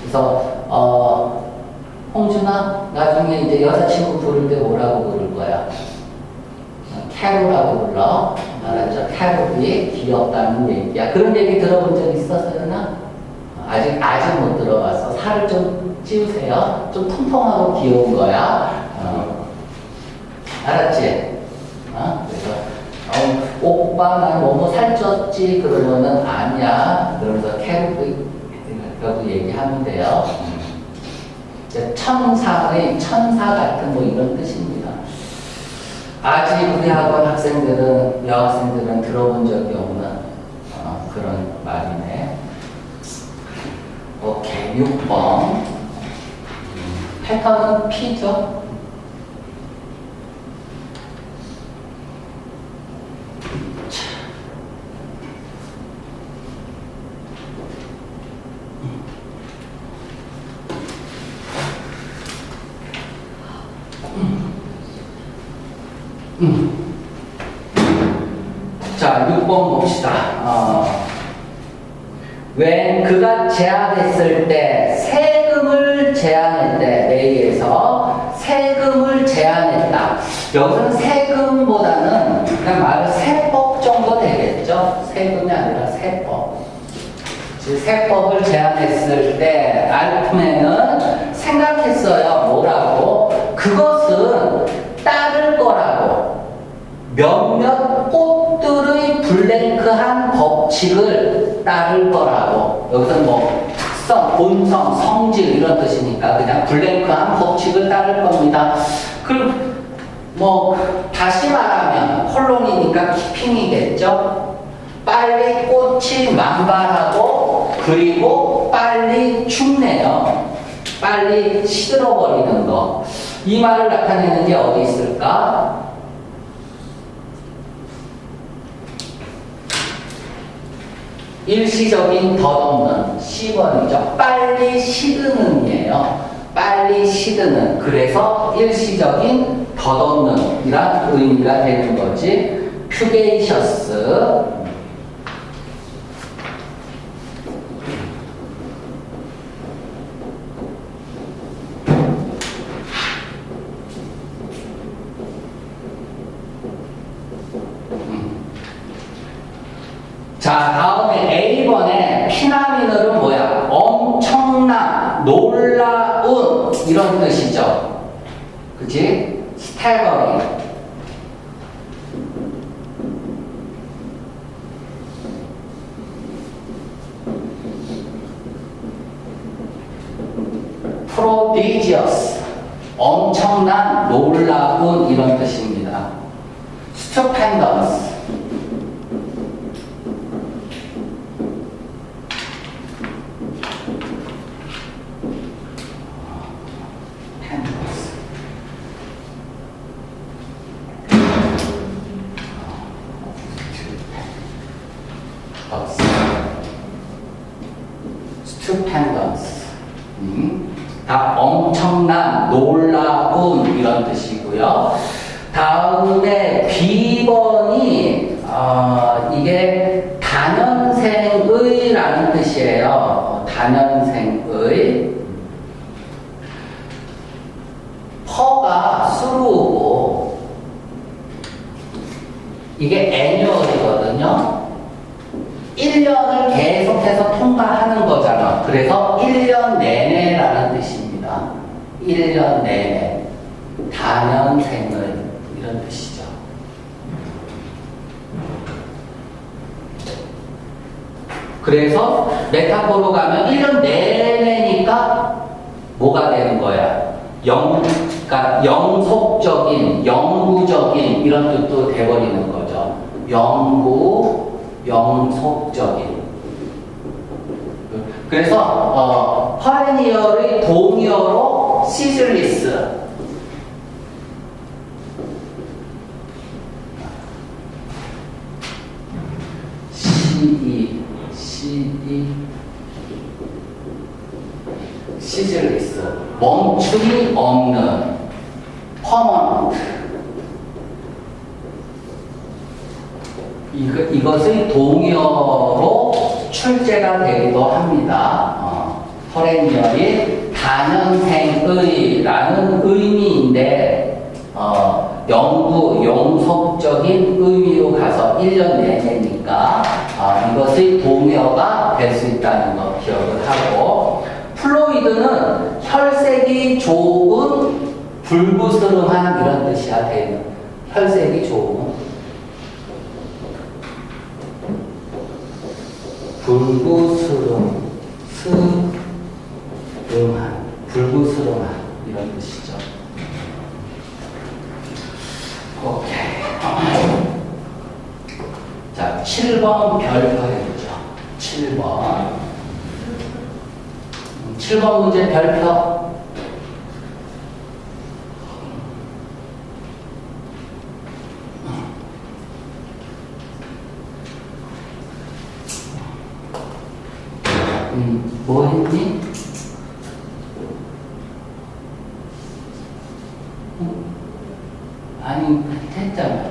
그래서 어 홍준아 나중에 이제 여자친구 부를 때 뭐라고 부를 거야? 캐롤라고 불러. 알았죠? 캐롤이 귀엽다는 얘기야. 그런 얘기 들어본 적 있었어요?나? 아직 아직 못 들어봤어. 살을 좀 찌우세요. 좀 통통하고 귀여운 거야. 어. 알았지? 어? 그래서 어, 오빠 난 너무 살쪘지 그러면은 아니야. 그러면서 캐롤이 라고. 음. 이제 천사의 천사 같은 뭐 이런 뜻입니다. 아직 우리 학원 학생들은 여학생들은 들어본 적이 없는 어, 그런 말이네. 오케이 6번 패턴은 P죠. 자, 6번 봅시다. 어, when 그가 제안했을 때 세금을 제안했대 A에서 세금을 제안했다. 여기서는 세금보다는 그냥 말 세법 정도 되겠죠. 세금이 아니라 세법. 즉 세법을 제안했을 때 알프맨은 생각했어요. 뭐라고? 그것은 따를 거라고. 몇몇 법칙을 따를 거라고. 여기서 뭐 특성, 본성, 성질 이런 뜻이니까 그냥 블랭크한 법칙을 따를 겁니다. 그럼 뭐 다시 말하면 콜론이니까 키핑이겠죠. 빨리 꽃이 만발하고 그리고 빨리 죽네요. 빨리 시들어버리는 거. 이 말을 나타내는 게 어디 있을까? 일시적인 덧없는 10원이죠. 빨리 시드는이에요. 빨리 시드는. 그래서 일시적인 덧없는 이란 의미가 되는 거지. 퓨게이셔스. 자, 다음에 A번에 피나미늘은 뭐야? 엄청난, 놀라운 이런 뜻이죠. 그치? 스태거링. prodigious. 엄청난, 놀라운 이런 뜻입니다. stupendous. Stupendous. 음, 다 엄청난, 놀라운 이런 뜻이고요. 다음에 B번이 어, 이게 단연생의라는 뜻이에요. 어, 단연생의. 퍼가 수루고 이게 애니얼이거든요. 1년을 계속해서 통과하는 거잖아. 그래서 1년 내내라는 뜻입니다. 1년 내내. 단연생을 이런 뜻이죠. 그래서 메타포로 가면 1년 내내니까 뭐가 되는 거야? 영, 그러니까 영속적인, 영구적인 이런 뜻도 돼버리는 거죠. 영구, 영속적인. 그래서 어, 파레니어의 동의어로 시즐리스 시이 시이 시즐리스 멈춤이 없는 퍼머넌트 이거, 이것의 동의어로 출제가 되기도 합니다. 어. 퍼렌니얼이 단연생의라는 의미인데 어, 연구 용속적인 의미로 가서 1년 내내니까 아, 이것의 동요가 될 수 있다는 거 기억을 하고 플로이드는 혈색이 좋은 불구스름한 이런 뜻이야 대는 혈색이 좋은 불구스름 스름한 불구스름한 이런 뜻이죠. 오케이. 자, 7번 별표 해보죠. 7번. 7번 문제 별표. 음, 뭐 했니? 음, 아니, 했잖아.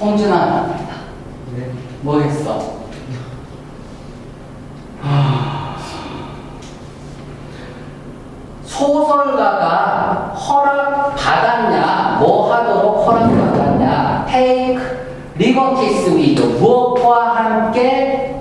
홍준아, 네. 뭐 했어? 소설가가 허락 받았냐, 뭐 하도록 허락 받았냐, take liberties with 무엇과 함께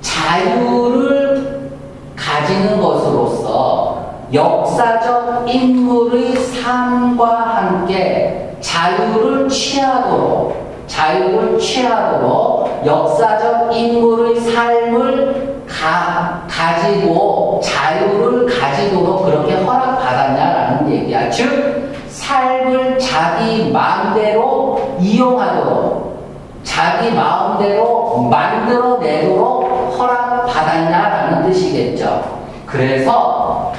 자유를 가지는 것으로서 역사적 인물의 삶과 함께 자유를 취하도록 자유를 취하도록 역사적 인물의 삶을 가, 가지고 자유를 가지도록 그렇게 허락받았냐라는 얘기야. 즉, 삶을 자기 마음대로 이용하도록 자기 마음대로 만들어내도록 허락받았냐라는 뜻이겠죠. 그래서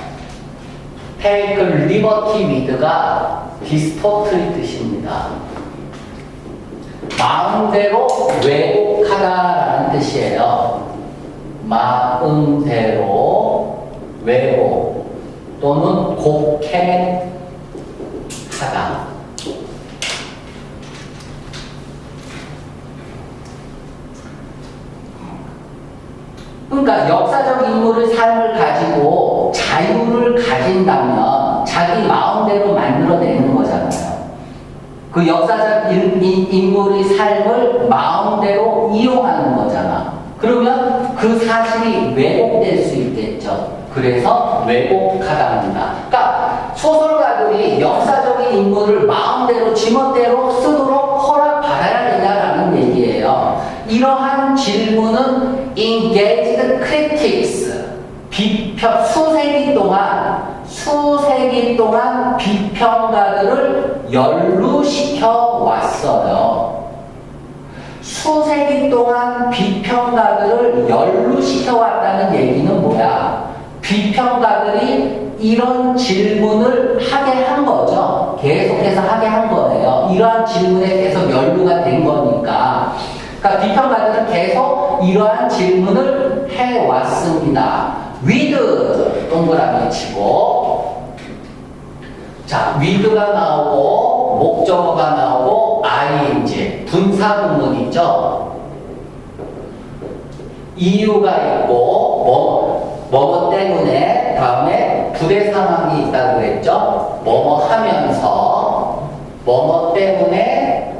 take liberty with가 디스토트의 뜻입니다. 마음대로 왜곡하다라는 뜻이에요. 마음대로 왜곡 또는 곡해하다. 그러니까 역사적 인물의 삶을 가지고 자유를 가진다면 자기 마음대로 만들어내는 거잖아요. 그 역사적 인, 인, 인물의 삶을 마음대로 이용하는 거잖아. 그러면 그 사실이 왜곡될 수 있겠죠. 그래서 왜곡하답니다. 그러니까 소설가들이 역사적인 인물을 마음대로 지멋대로 쓰도록 허락받아야 되냐라는 얘기예요. 이러한 질문은 engaged critics 비평 수세기 동안 수세기 동안 비평가들을 연루시켜 왔어요. 수세기 동안 비평가들을 연루시켜 왔다는 얘기는 뭐야? 비평가들이 이런 질문을 하게 한 거죠. 계속해서 하게 한 거예요. 이러한 질문에 계속 연루가 된 거니까. 그러니까 비평가들은 계속 이러한 질문을 해 왔습니다. with 동그라미 치고 자 with가 나오고 목적어가 나오고 ing 분사구문 있죠. 이유가 있고 뭐 뭐뭐 때문에 다음에 부대 상황이 있다고 그랬죠. 뭐뭐 하면서 뭐뭐 때문에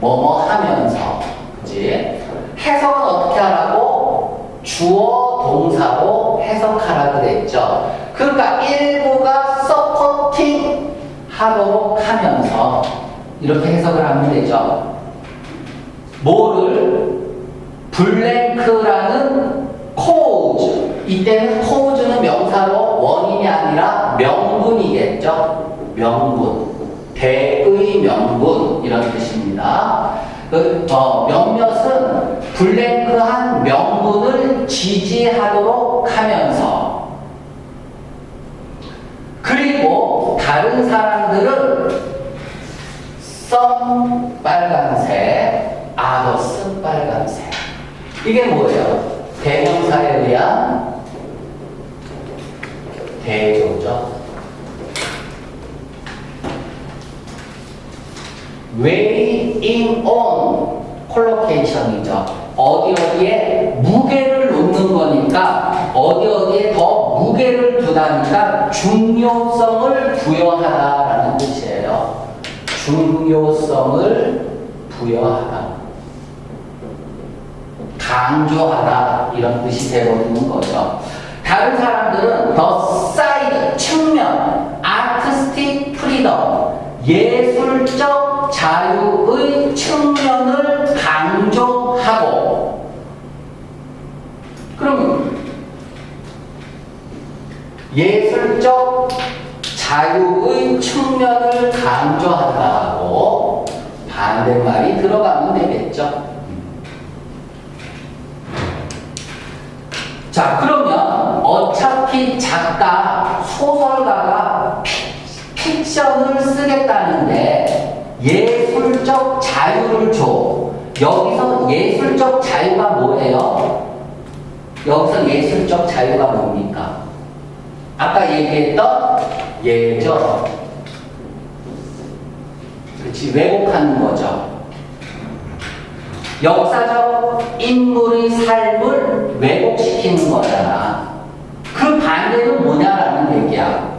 뭐뭐 하면서 그지 해석은 어떻게 하라고 주어 동사로 해석하라 그랬죠. 그러니까 일부가 서포팅 하도록 하면서 이렇게 해석을 하면 되죠. 뭐를 블랭크라는 cause 이때는 cause는 명사로 원인이 아니라 명분이겠죠. 명분 대의 명분 이런 뜻입니다. 그, 어, 몇몇은 블랭크한 명분을 지지하도록 하면서 그리고 다른 사람들은 썸 빨간색, 아더스 빨간색 이게 뭐예요? 대명사에 의한 대조죠. weighing 콜로케이션이죠. 어디 어디에 무게를 놓는 어디 어디에 더 무게를 두다니까 중요성을 부여하다라는 뜻이에요. 중요성을 부여하다. 강조하다 이런 뜻이 되어버리는 거죠. 다른 사람들은 더 사이드 측면 아티스틱 프리덤 예술적 자유의 측면을 강조하고 그럼 예술적 자유의 측면을 강조한다고 반대말이 들어가면 되겠죠. 자, 그러면 어차피 작가, 소설가가 픽, 픽션을 쓰겠다는데 예술적 자유를 줘. 여기서 예술적 자유가 뭐예요? 여기서 예술적 자유가 뭡니까? 아까 얘기했던 예죠. 그치, 왜곡하는 거죠. 역사적 인물의 삶을 왜곡시키는 거잖아. 그 반대는 뭐냐라는 얘기야.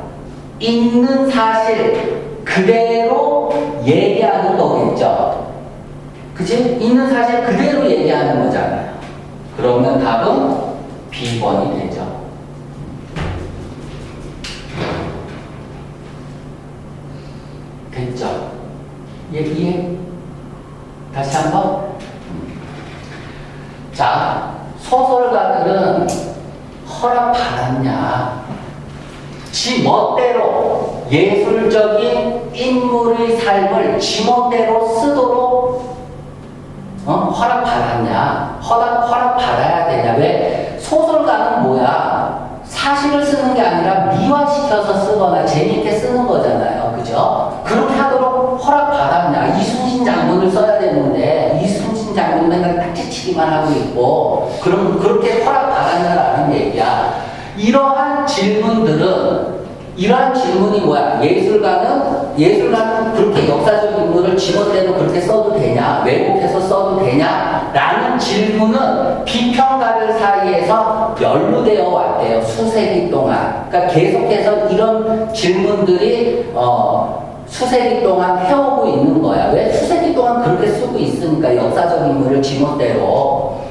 있는 사실 그대로 얘기하는 거겠죠. 그치? 있는 사실 그대로 얘기하는 거잖아요. 그러면 답은 B번이 되죠. 예, 이해? 다시 한 번? 자, 소설가들은 허락 받았냐? 지 멋대로 예술적인 인물의 삶을 지 멋대로 쓰도록 어? 허락 받았냐? 허락, 허락 받아야 되냐? 왜? 소설가는 뭐야? 사실을 쓰는 게 아니라 미화시켜서 쓰거나 재밌게 쓰는 거잖아요. 그죠? 그렇게 하도록 허락 받았냐? 이순신 장군을 써야 되는데, 이순신 장군 맨날 딱 지치기만 하고 있고, 그럼 그렇게 허락 받았냐라는 얘기야. 이러한 질문들은 이러한 질문이 뭐야? 예술가는 예술가는 그렇게 역사적 인물을 지멋대로 그렇게 써도 되냐? 왜곡해서 써도 되냐? 라는 질문은 비평가들 사이에서 연루되어 왔대요. 수세기 동안. 그러니까 계속해서 이런 질문들이 어, 수세기 동안 해오고 있는 거야. 왜 수세기 동안 그렇게 쓰고 있으니까 역사적 인물을 지멋대로.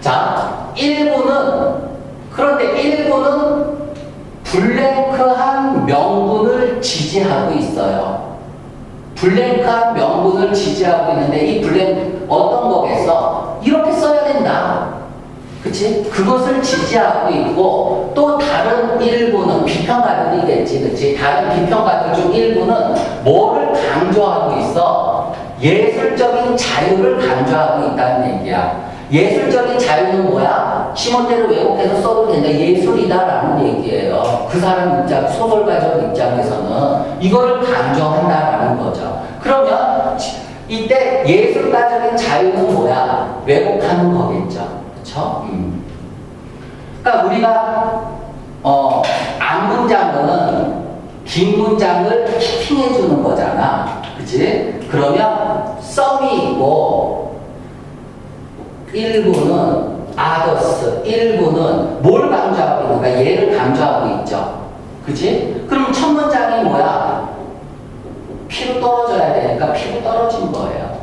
자, 일부는 그런데 일부는 블랭크한 명분을 지지하고 있어요. 블랭크한 명분을 지지하고 있는데 이 블랭 어떤 거겠어? 이렇게 써야 된다. 그치? 그것을 지지하고 있고 또 다른 일부는 비평가들이겠지. 그치? 다른 비평가들 중 일부는 뭐를 강조하고 있어? 예술적인 자유를 강조하고 있다는 얘기야. 예술적인 자유는 뭐야? 시몬대로 왜곡해서 써도 된다. 예술이다라는 얘기예요. 그 사람 입장, 소설가적 입장에서는 이거를 강조한다라는 거죠. 그러면 이때 예술가적인 자유는 뭐야? 왜곡하는 거겠죠. 그쵸? 음. 그러니까 우리가 어, 앞문장은 긴 문장을 키팅해 주는 거잖아. 그치? 그러면 썸이 있고 일부는 아더스, 일부는 뭘 강조하고 있는가? 얘를 강조하고 있죠. 그치? 그럼 첫 문장이 뭐야? 피로 떨어져야 되니까 피로 떨어진 거예요.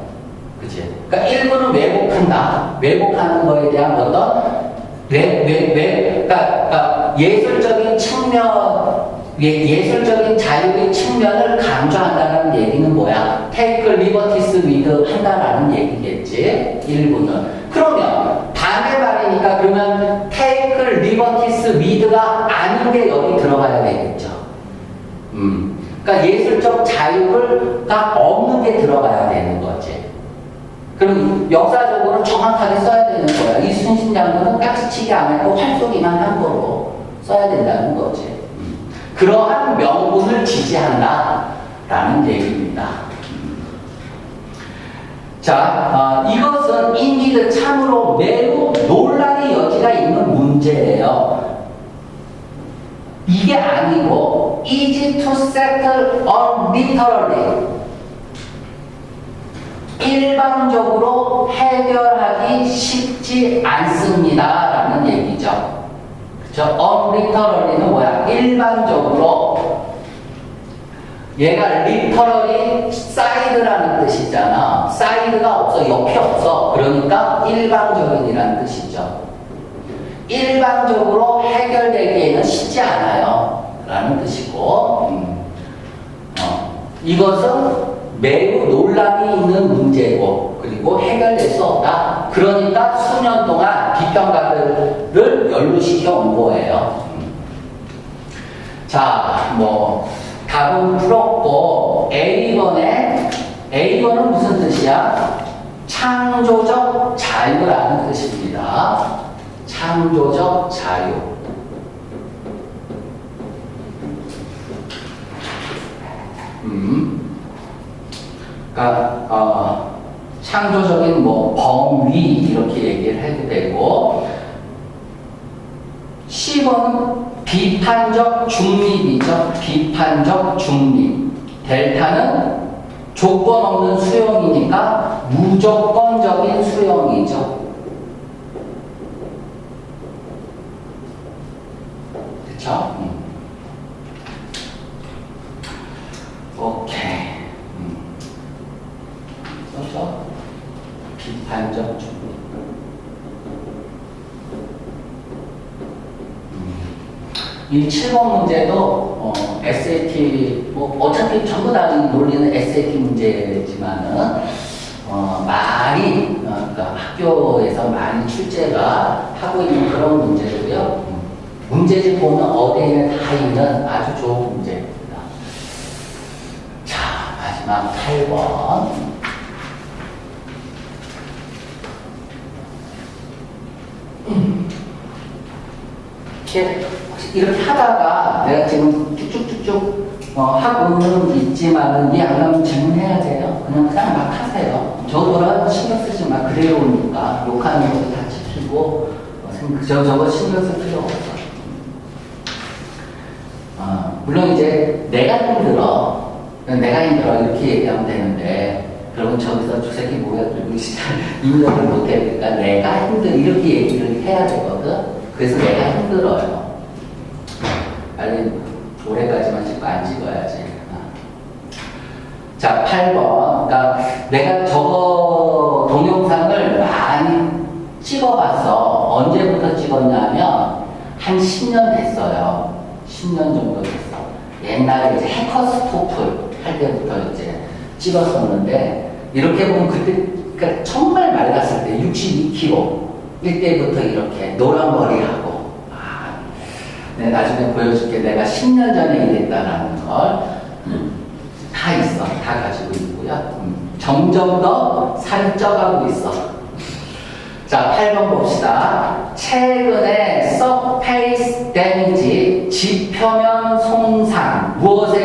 그치? 그러니까 일부는 왜곡한다. 왜곡하는 거에 대한 어떤 왜, 왜, 왜, 그러니까, 그러니까 예술적인 측면, 예, 예술적인 자유의 측면을 강조한다는 얘기는 뭐야? take liberties with 한다라는 얘기겠지. 일부는. 그러면 반대 말이니까 그러면 take liberties with가 아닌 게 여기 들어가야 되겠죠. 음. 그러니까 예술적 자유가 없는 게 들어가야 되는 거지. 그럼 역사적으로 정확하게 써야 되는 거야. 이순신 장군은 깍지치기 안 하고 활쏘기만 한 거로 써야 된다는 거지. 음. 그러한 명분을 지지한다라는 얘기입니다. 자, 어, 이것은 인기드 참으로 매우 논란의 여지가 있는 문제예요. 이게 아니고 easy to settle on literally 일방적으로 해결하기 쉽지 않습니다라는 얘기죠. 저 unliterally는 뭐야? 일반적으로 얘가 literally side라는 뜻이잖아. side가 없어, 옆이 없어. 그러니까 일반적인이라는 뜻이죠. 일반적으로 해결되기에는 쉽지 않아요. 라는 뜻이고, 음. 어, 이것은 매우 논란이 있는 문제고, 그리고 해결될 수 없다. 그러니까 수년 동안 빗병가들을 연루시켜 온 거예요. 음. 자, 뭐, 답은 풀었고, A번에, A번은 무슨 뜻이야? 창조적 자유라는 뜻입니다. 창조적 자유. 음. 그러니까, 어, 창조적인 뭐 범위 이렇게 얘기를 해도 되고, 10번은 비판적 중립이죠. 비판적 중립. 델타는 조건 없는 수용이니까 무조건적인 수용이죠. 그쵸? 음. 오케이. 음. 써서 비판적 중립. 이 7번 문제도 어, SAT 뭐 어차피 전부 다 논리는 SAT 문제지만은 어, 많이 어, 그러니까 학교에서 많이 출제가 하고 있는 그런 문제고요. 음, 문제집 보면 어디에는 다 있는 아주 좋은 문제입니다. 자 마지막 8번. 이렇게 이렇게 하다가 내가 지금 쭉쭉쭉쭉 어, 하고는 있지만은 이안 가면 질문해야 돼요. 그냥 그냥 막 하세요. 저거라 신경 쓰지 마. 그래오니까 욕하는 것도 다 지키고 어, 생- 저 저거 신경 쓸 필요 없어. 어, 물론 이제 내가 힘들어, 내가 힘들어 이렇게 얘기하면 되는데 그러면 저기서 뭐야 그리고 입력을 못해 그러니까 내가 힘들 이렇게 얘기를 해야 되거든. 그래서 내가 힘들어요. 빨리 올해까지만 찍고 안 찍어야지. 어. 자, 8번. 그러니까 내가 저거 동영상을 많이 찍어봤어. 언제부터 찍었냐면 한 10년 됐어요. 10년 정도 됐어. 옛날에 이제 해커스토플 할 때부터 이제 찍었었는데 이렇게 보면 그때 그러니까 정말 맑았을 때 62kg 이때부터 이렇게 노란 머리하고 아, 네, 나중에 보여줄게. 내가 10년 전에 이랬다라는 걸. 음, 다 있어. 다 가지고 있고요. 음, 점점 더 살이 쪄가고 있어. 자, 8번 봅시다. 최근에 서페이스 데미지, 지표면 손상, 무엇에